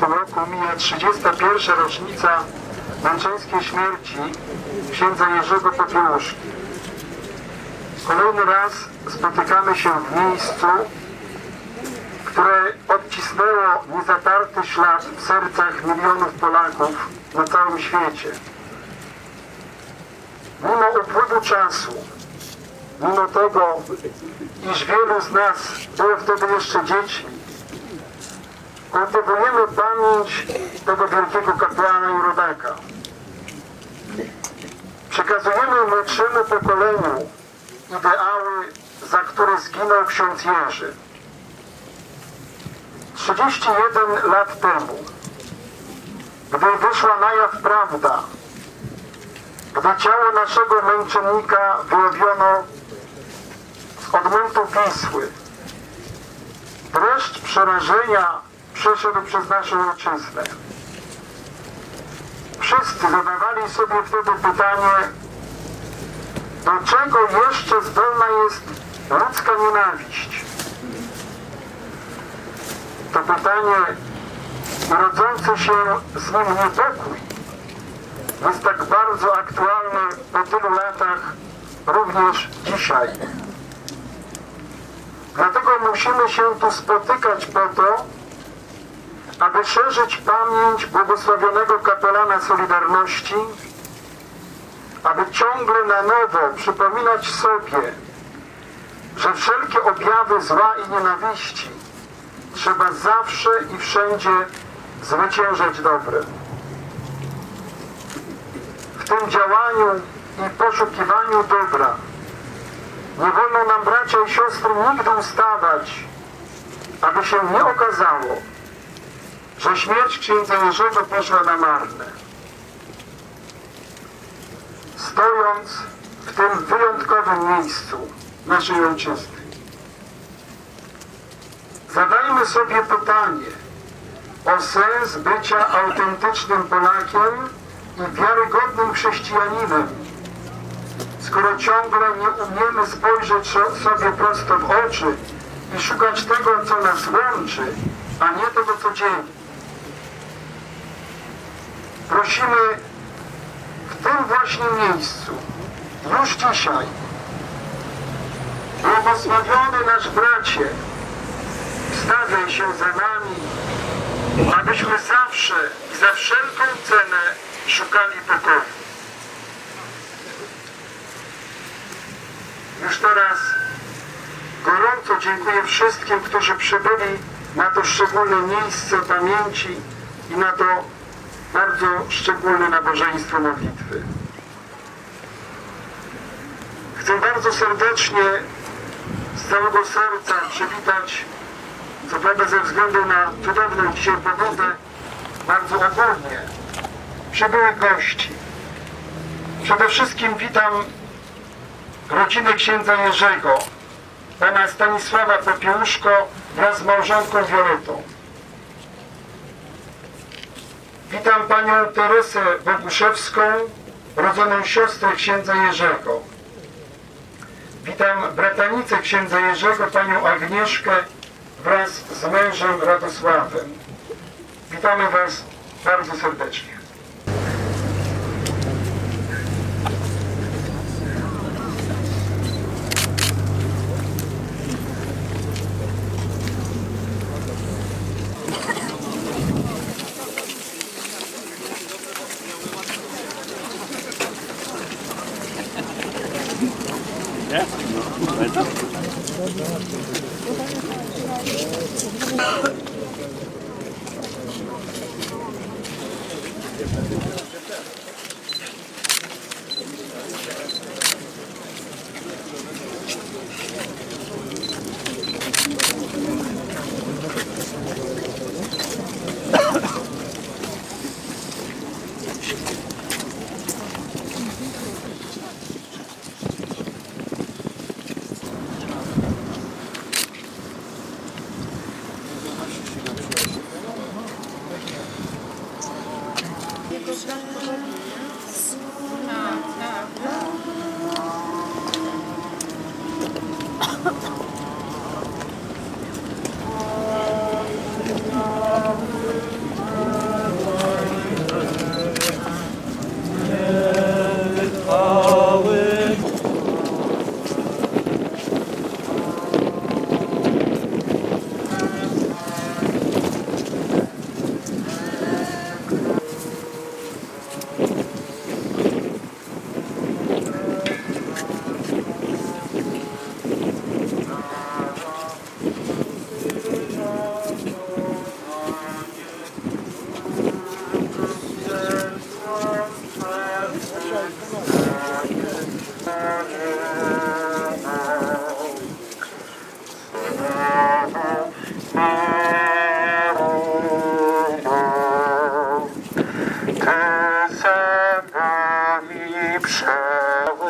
tym roku mija 31. rocznica męczeńskiej śmierci księdza Jerzego Popiełuszki. Kolejny raz spotykamy się w miejscu, które odcisnęło niezatarty ślad w sercach milionów Polaków na całym świecie. Mimo upływu czasu, mimo tego, iż wielu z nas było wtedy jeszcze dziećmi, kultywujemy pamięć tego wielkiego kapłana i rodaka. Przekazujemy młodszemu pokoleniu ideały, za które zginął ksiądz Jerzy. 31 lat temu, gdy wyszła na jaw prawda, gdy ciało naszego męczennika wyłowiono z odmętu Wisły, dreszcz przerażenia przeszedł przez naszą ojczyznę. Wszyscy zadawali sobie wtedy pytanie, do czego jeszcze zdolna jest ludzka nienawiść? To pytanie rodzący się z nim niepokój jest tak bardzo aktualne po tylu latach również dzisiaj. Dlatego musimy się tu spotykać po to, aby szerzyć pamięć błogosławionego kapelana Solidarności, aby ciągle na nowo przypominać sobie, że wszelkie objawy zła i nienawiści trzeba zawsze i wszędzie zwyciężać dobrem. W tym działaniu i poszukiwaniu dobra nie wolno nam, bracia i siostry, nigdy ustawać, aby się nie okazało, że śmierć księdza Jerzego poszła na marne. Stojąc w tym wyjątkowym miejscu naszej ojczyzny, zadajmy sobie pytanie o sens bycia autentycznym Polakiem i wiarygodnym chrześcijaninem, skoro ciągle nie umiemy spojrzeć sobie prosto w oczy i szukać tego, co nas łączy, a nie tego, co dzieli. Prosimy w tym właśnie miejscu, już dzisiaj, błogosławiony nasz bracie, wstawiaj się za nami, abyśmy zawsze i za wszelką cenę szukali pokoju. Już teraz gorąco dziękuję wszystkim, którzy przybyli na to szczególne miejsce pamięci i na to bardzo szczególne nabożeństwo modlitwy. Chcę bardzo serdecznie z całego serca przywitać, co prawda ze względu na cudowną dzisiaj pogodę, bardzo ogólnie przybyłych gości. Przede wszystkim witam rodzinę księdza Jerzego, pana Stanisława Popiełuszko wraz z małżonką Violetą. Witam panią Teresę Boguszewską, rodzoną siostrę księdza Jerzego. Witam bratanicę księdza Jerzego, panią Agnieszkę wraz z mężem Radosławem. Witamy was bardzo serdecznie. 네? 맛있어? 맛있어? Thank you.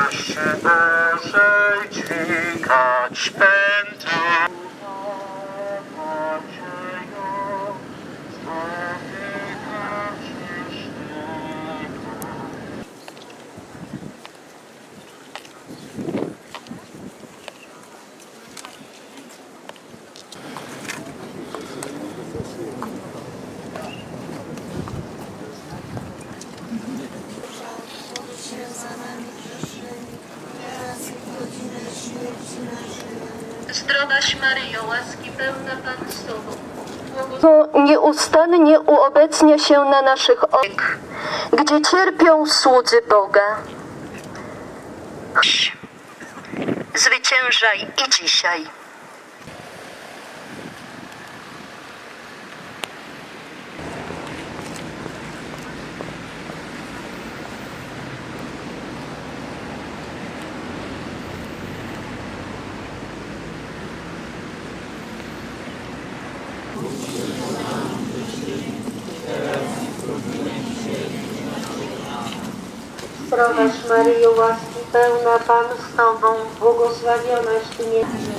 miłości Bożej dźwigać będę. Nadzieją, spotykać Jeźdźnego. Zdrowaś Maryjo, łaski pełna Pan z Tobą. Bo nieustannie uobecnia się na naszych oczach, gdzie cierpią słudzy Boga. Zwyciężaj i dzisiaj. Zdrowaś Maryjo, łaski pełna Pan z Tobą, błogosławionaś Ty między